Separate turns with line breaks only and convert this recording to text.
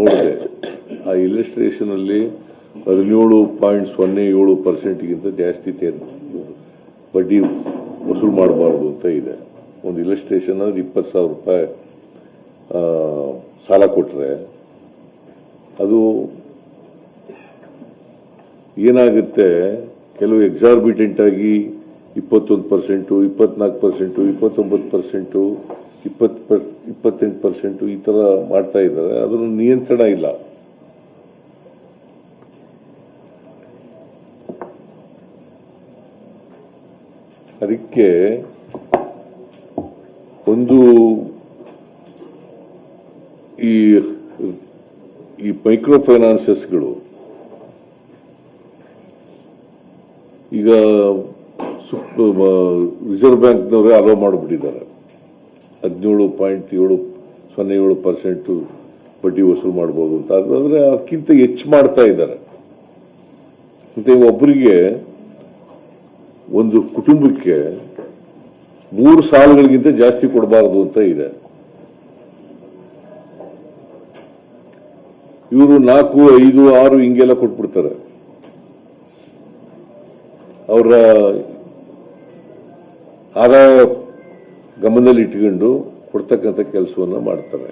ನೋಡಿದೆ. ಆ ಅಲ್ಲಿ ಹದಿನೇಳು ಪಾಯಿಂಟ್ ಸೊನ್ನೆ ಏಳು ಪರ್ಸೆಂಟ್ಗಿಂತ ಜಾಸ್ತಿ ಬಡ್ಡಿ ವಸೂಲು ಮಾಡಬಾರ್ದು ಅಂತ ಇದೆ. ಒಂದು ಇಲಸ್ಟ್ರೇಷನ್ ಅಂದ್ರೆ ಇಪ್ಪತ್ತು ಸಾವಿರ ರೂಪಾಯಿ ಸಾಲ ಕೊಟ್ಟರೆ ಅದು ಏನಾಗುತ್ತೆ? ಕೆಲವು ಎಕ್ಸಾರ್ಬಿಟೆಂಟ್ ಆಗಿ ಇಪ್ಪತ್ತೊಂದು ಪರ್ಸೆಂಟು ಇಪ್ಪತ್ನಾಲ್ಕು ಪರ್ಸೆಂಟು ಇಪ್ಪತ್ತೊಂಬತ್ತು ಪರ್ಸೆಂಟು ಇಪ್ಪತ್ತು ಪರ್, ಇಪ್ಪತ್ತೆಂಟು ಪರ್ಸೆಂಟು ಈ ಥರ ಮಾಡ್ತಾ ಇದ್ದಾರೆ. ಅದರ ನಿಯಂತ್ರಣ ಇಲ್ಲ. ಅದಕ್ಕೆ ಒಂದು ಈ ಈ ಮೈಕ್ರೋ ಫೈನಾನ್ಸಸ್ಗಳು ಈಗ ರಿಸರ್ವ್ ಬ್ಯಾಂಕ್ನವರೇ ಅಲೋ ಮಾಡಿಬಿಟ್ಟಿದ್ದಾರೆ. ಹದಿನೇಳು ಪಾಯಿಂಟ್ ಏಳು ಸೊನ್ನೆ ಏಳು ಪರ್ಸೆಂಟು ಬಡ್ಡಿ ವಸೂಲು ಮಾಡ್ಬೋದು ಅಂತ. ಅದಾದ್ರೆ ಅದಕ್ಕಿಂತ ಹೆಚ್ಚು ಮಾಡ್ತಾ ಇದ್ದಾರೆ. ಮತ್ತೆ ಒಬ್ಬರಿಗೆ ಒಂದು ಕುಟುಂಬಕ್ಕೆ ಮೂರು ಸಾಲಗಳಿಗಿಂತ ಜಾಸ್ತಿ ಕೊಡಬಾರದು ಅಂತ ಇದೆ. ಇವರು ನಾಲ್ಕು, ಐದು, ಆರು ಹಿಂಗೆಲ್ಲ ಕೊಟ್ಬಿಡ್ತಾರೆ. ಅವರ ಆದಾಯ ಗಮನದಲ್ಲಿ ಇಟ್ಕೊಂಡು ಕೊಡ್ತಕ್ಕಂಥ ಕೆಲಸವನ್ನು ಮಾಡ್ತಾರೆ.